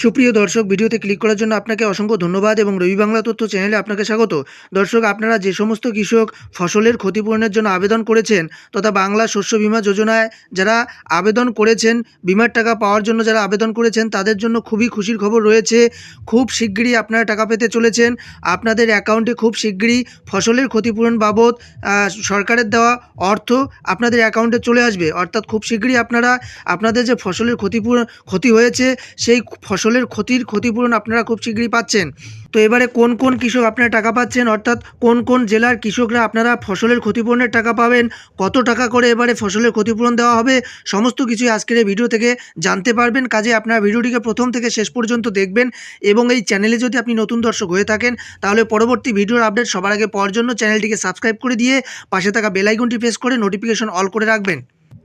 সুপ্রিয় দর্শক, ভিডিওতে ক্লিক করার জন্য আপনাকে অসংখ্য ধন্যবাদ এবং রবি বাংলা তথ্য চ্যানেলে আপনাকে স্বাগত। দর্শক, আপনারা যে সমস্ত কৃষক ফসলের ক্ষতিপূরণের জন্য আবেদন করেছেন তথা বাংলা শস্য বীমা যোজনায় যারা আবেদন করেছেন, বিমার টাকা পাওয়ার জন্য যারা আবেদন করেছেন, তাদের জন্য খুবই খুশির খবর রয়েছে। খুব শিগগিরই আপনারা টাকা পেতে চলেছেন। আপনাদের অ্যাকাউন্টে খুব শিগগিরই ফসলের ক্ষতিপূরণ বাবদ সরকারের দেওয়া অর্থ আপনাদের অ্যাকাউন্টে চলে আসবে। অর্থাৎ খুব শিগগিরই আপনারা, আপনাদের যে ফসলের ক্ষতিপূরণ, ক্ষতি হয়েছে, সেই ফসলের ক্ষতির ক্ষতিপূরণ আপনারা খুব শীঘ্রই পাচ্ছেন। তো এবারে কোন কোন কৃষক আপনারা টাকা পাচ্ছেন? অর্থাৎ কোন কোন জেলার কৃষকরা আপনারা ফসলের ক্ষতিপূরণের টাকা পাবেন? কত টাকা করে এবারে ফসলের ক্ষতিপূরণ দেওয়া হবে? সমস্ত কিছুই আজকের এই ভিডিও থেকে জানতে পারবেন। কাজে আপনারা ভিডিওটিকে প্রথম থেকে শেষ পর্যন্ত দেখবেন এবং এই চ্যানেলে যদি আপনি নতুন দর্শক হয়ে থাকেন, তাহলে পরবর্তী ভিডিওর আপডেট সবার আগে পাওয়ার জন্য চ্যানেলটিকে সাবস্ক্রাইব করে দিয়ে পাশে থাকা বেলাইকনটি প্রেস করে নোটিফিকেশন অল করে রাখবেন।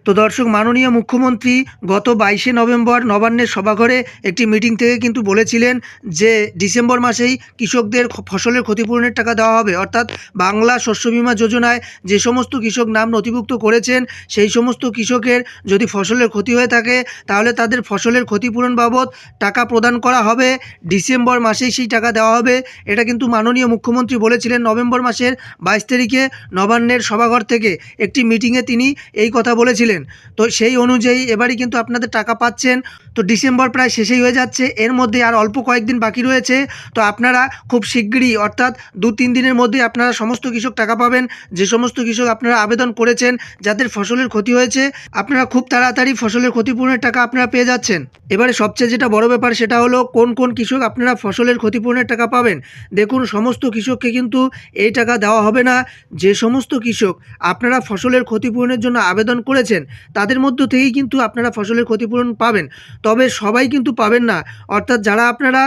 তো দর্শক, মাননীয় মুখ্যমন্ত্রী গত বাইশে নভেম্বর নবান্নের সভাঘরে একটি মিটিং থেকে কিন্তু বলেছিলেন যে ডিসেম্বর মাসেই কৃষকদের ফসলের ক্ষতিপূরণের টাকা দেওয়া হবে। অর্থাৎ বাংলা শস্য বীমা যোজনায় যে সমস্ত কৃষক নাম নথিভুক্ত করেছেন, সেই সমস্ত কৃষকের যদি ফসলের ক্ষতি হয়ে থাকে, তাহলে তাদের ফসলের ক্ষতিপূরণ বাবদ টাকা প্রদান করা হবে। ডিসেম্বর মাসেই সেই টাকা দেওয়া হবে। এটা কিন্তু মাননীয় মুখ্যমন্ত্রী বলেছিলেন নভেম্বর মাসের বাইশ তারিখে নবান্নের সভাঘর থেকে। একটি মিটিংয়ে তিনি এই কথা বলেছিলেন। তো সেই অনুযায়ী এবারই কিন্তু আপনাদের টাকা পাচ্ছেন। তো ডিসেম্বর প্রায় শেষেই হয়ে যাচ্ছে। এর মধ্যে আর অল্প কয়েকদিন বাকি রয়েছে। তো আপনারা খুব শিগগিরই, অর্থাৎ দু তিন দিনের মধ্যে আপনারা সমস্ত কৃষক টাকা পাবেন। যে সমস্ত কৃষক আপনারা আবেদন করেছেন, যাদের ফসলের ক্ষতি হয়েছে, আপনারা খুব তাড়াতাড়ি ফসলের ক্ষতিপূরণের টাকা আপনারা পেয়ে যাচ্ছেন। এবারে সবচেয়ে যেটা বড় ব্যাপার সেটা হলো, কোন কোন কৃষক আপনারা ফসলের ক্ষতিপূরণের টাকা পাবেন? দেখুন, সমস্ত কৃষককে কিন্তু এই টাকা দেওয়া হবে না। যে সমস্ত কৃষক আপনারা ফসলের ক্ষতিপূরণের জন্য আবেদন করেছেন তাদের মধ্য থেকেই কিন্তু আপনারা ফসলের ক্ষতিপূরণ পাবেন। তবে সবাই কিন্তু পাবেন না। অর্থাৎ যারা আপনারা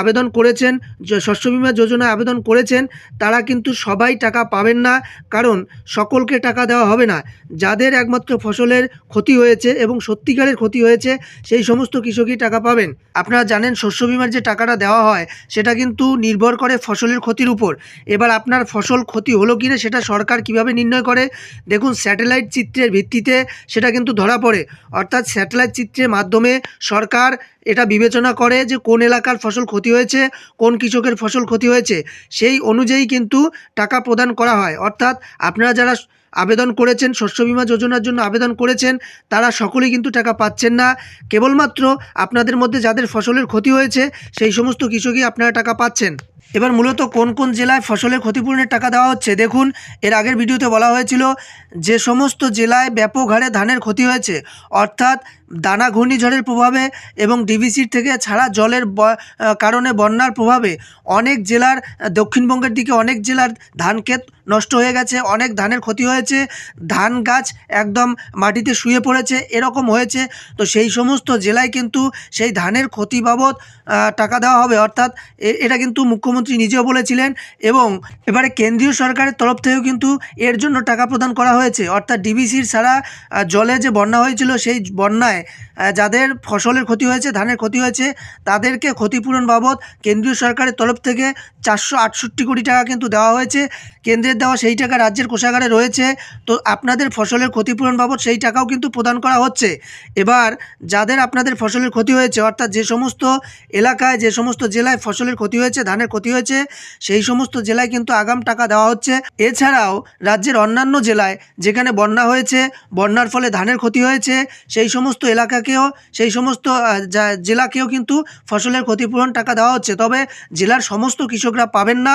আবেদন করেছেন শস্য বিমা যোজনায় আবেদন করেছেন, তারা কিন্তু সবাই টাকা পাবেন না, কারণ সকলকে টাকা দেওয়া হবে না। যাদের একমাত্র ফসলের ক্ষতি হয়েছে এবং সত্যিকারের ক্ষতি হয়েছে, সেই সমস্ত কৃষকই টাকা পাবেন। আপনারা জানেন, শস্য বীমার যে টাকাটা দেওয়া হয়, সেটা কিন্তু নির্ভর করে ফসলের ক্ষতির উপর। এবার আপনার ফসল ক্ষতি হলো কিনা, সেটা সরকার কীভাবে নির্ণয় করে? দেখুন, স্যাটেলাইট চিত্রের ভিত্তিতে সেটা কিন্তু ধরা পড়ে। অর্থাৎ স্যাটেলাইট চিত্রের মাধ্যমে সরকার এটা বিবেচনা করে যে কোন এলাকার ফসল ক্ষতি হয়েছে, কোন কৃষকের ফসল ক্ষতি হয়েছে, সেই অনুযায়ী কিন্তু টাকা প্রদান করা হয়। অর্থাৎ আপনারা যারা আবেদন করেছেন, শস্য বিমা যোজনার জন্য আবেদন করেছেন, তারা সকলেই কিন্তু টাকা পাচ্ছেন না। কেবলমাত্র আপনাদের মধ্যে যাদের ফসলের ক্ষতি হয়েছে, সেই সমস্ত কৃষকই আপনারা টাকা পাচ্ছেন। এবার মূলত কোন কোন জেলায় ফসলের ক্ষতিপূরণের টাকা দেওয়া হচ্ছে? দেখুন, এর আগের ভিডিওতে বলা হয়েছিল, যে সমস্ত জেলায় ব্যাপক হারে ধানের ক্ষতি হয়েছে, অর্থাৎ দানা ঘূর্ণিঝড়ের প্রভাবে এবং ডিভিসির থেকে ছাড়া জলের কারণে বন্যার প্রভাবে অনেক জেলার দক্ষিণবঙ্গের দিকে অনেক জেলার ধান ক্ষেত নষ্ট হয়ে গেছে, অনেক ধানের ক্ষতি হয়েছে, ধান গাছ একদম মাটিতে শুয়ে পড়েছে, এরকম হয়েছে। তো সেই সমস্ত জেলায় কিন্তু সেই ধানের ক্ষতি বাবদ টাকা দেওয়া হবে। অর্থাৎ এটা কিন্তু মুখ্যমন্ত্রী নিজেও বলেছিলেন এবং এবারে কেন্দ্রীয় সরকারের তরফ থেকেও কিন্তু এর জন্য টাকা প্রদান করা হয়েছে। অর্থাৎ ডিবিসির ছাড়া জলে যে বন্যা হয়েছিল, সেই বন্যায় আহ, যাদের ফসলের ক্ষতি হয়েছে ধানের ক্ষতি হয়েছে তাদেরকে ক্ষতিপূরণ বাবদ কেন্দ্রীয় সরকারের তরফ থেকে চারশো আটষট্টি কোটি টাকা কিন্তু দেওয়া হয়েছে। কেন্দ্রের দেওয়া সেই টাকা রাজ্যের কোষাগারে রয়েছে। তো আপনাদের ফসলের ক্ষতিপূরণ বাবদ সেই টাকাও কিন্তু প্রদান করা হচ্ছে। এবার যাদের আপনাদের ফসলের ক্ষতি হয়েছে অর্থাৎ যে সমস্ত এলাকায় যে সমস্ত জেলায় ফসলের ক্ষতি হয়েছে ধানের ক্ষতি হয়েছে সেই সমস্ত জেলায় কিন্তু আগাম টাকা দেওয়া হচ্ছে। এছাড়াও রাজ্যের অন্যান্য জেলায় যেখানে বন্যা হয়েছে বন্যার ফলে ধানের ক্ষতি হয়েছে সেই সমস্ত এলাকাকেও, সেই সমস্ত জেলাকেও কিন্তু ফসলের ক্ষতিপূরণ টাকা দেওয়া হচ্ছে। তবে জেলার সমস্ত কৃষকরা পাবেন না।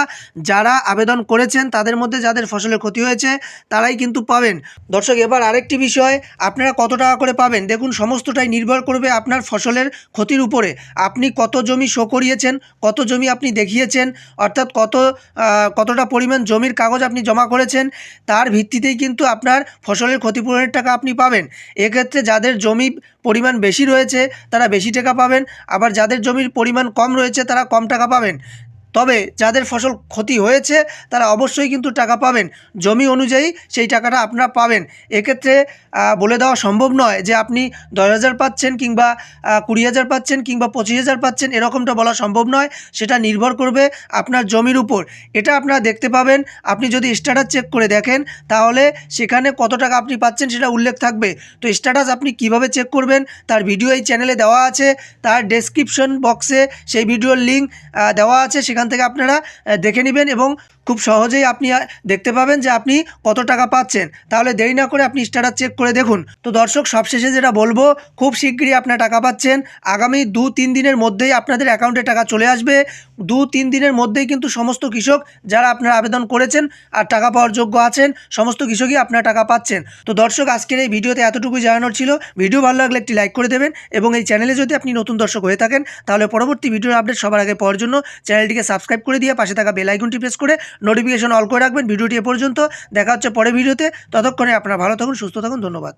যারা আবেদন করেছেন, তাদের মধ্যে যাদের ফসলের ক্ষতি হয়েছে, তারাই কিন্তু পাবেন। দর্শক, এবার আরেকটি বিষয়, আপনারা কত টাকা করে পাবেন? দেখুন, সমস্তটাই নির্ভর করবে আপনার ফসলের ক্ষতির উপরে। আপনি কত জমি শো করিয়েছেন, কত জমি আপনি দেখিয়েছেন, অর্থাৎ কত কতটা পরিমাণ জমির কাগজ আপনি জমা করেছেন, তার ভিত্তিতেই কিন্তু আপনার ফসলের ক্ষতিপূরণের টাকা আপনি পাবেন। এক্ষেত্রে যাদের জমি পরিমাণ বেশি রয়েছে, তারা বেশি টাকা পাবেন। আবার যাদের জমির পরিমাণ কম রয়েছে, তারা কম টাকা পাবেন। তবে যাদের ফসল ক্ষতি হয়েছে, তারা অবশ্যই কিন্তু টাকা পাবেন। জমি অনুযায়ী সেই টাকাটা আপনারা পাবেন। এক্ষেত্রে বলে দেওয়া সম্ভব নয় যে আপনি দশ হাজার পাচ্ছেন কিংবা কুড়ি হাজার পাচ্ছেন কিংবা পঁচিশ হাজার পাচ্ছেন, এরকমটা বলা সম্ভব নয়। সেটা নির্ভর করবে আপনার জমির উপর। এটা আপনারা দেখতে পাবেন। আপনি যদি স্ট্যাটাস চেক করে দেখেন, তাহলে সেখানে কত টাকা আপনি পাচ্ছেন সেটা উল্লেখ থাকবে। তো স্ট্যাটাস আপনি কীভাবে চেক করবেন, তার ভিডিও এই চ্যানেলে দেওয়া আছে। তার ডেসক্রিপশন বক্সে সেই ভিডিওর লিঙ্ক দেওয়া আছে। সেখান থেকে আপনারা দেখে নেবেন এবং খুব সহজেই আপনি দেখতে পাবেন যে আপনি কত টাকা পাচ্ছেন। তাহলে দেরি না করে আপনি স্ট্যাটাস চেক করে দেখুন। তো দর্শক, সবশেষে যেটা বলব, খুব শীঘ্রই আপনার টাকা পাচ্ছেন। আগামী দু তিন দিনের মধ্যেই আপনাদের অ্যাকাউন্টে টাকা চলে আসবে। দু তিন দিনের মধ্যেই কিন্তু সমস্ত কৃষক যারা আপনারা আবেদন করেছেন আর টাকা পাওয়ার যোগ্য আছেন, সমস্ত কৃষকই আপনারা টাকা পাচ্ছেন। তো দর্শক, আজকের এই ভিডিওতে এতটুকুই জানানোর ছিল। ভিডিও ভালো লাগলে একটি লাইক করে দেবেন এবং এই চ্যানেলে যদি আপনি নতুন দর্শক হয়ে থাকেন, তাহলে পরবর্তী ভিডিওর আপডেট সবার আগে পাওয়ার জন্য চ্যানেলটিকে সাবস্ক্রাইব করে দিয়ে পাশে থাকা বেল আইকনটি প্রেস করে নোটিফিকেশন অল করে রাখবেন। ভিডিওটি এ পর্যন্ত। দেখা হচ্ছে পরে ভিডিওতে। ততক্ষণে আপনারা ভালো থাকুন, সুস্থ থাকুন। ধন্যবাদ।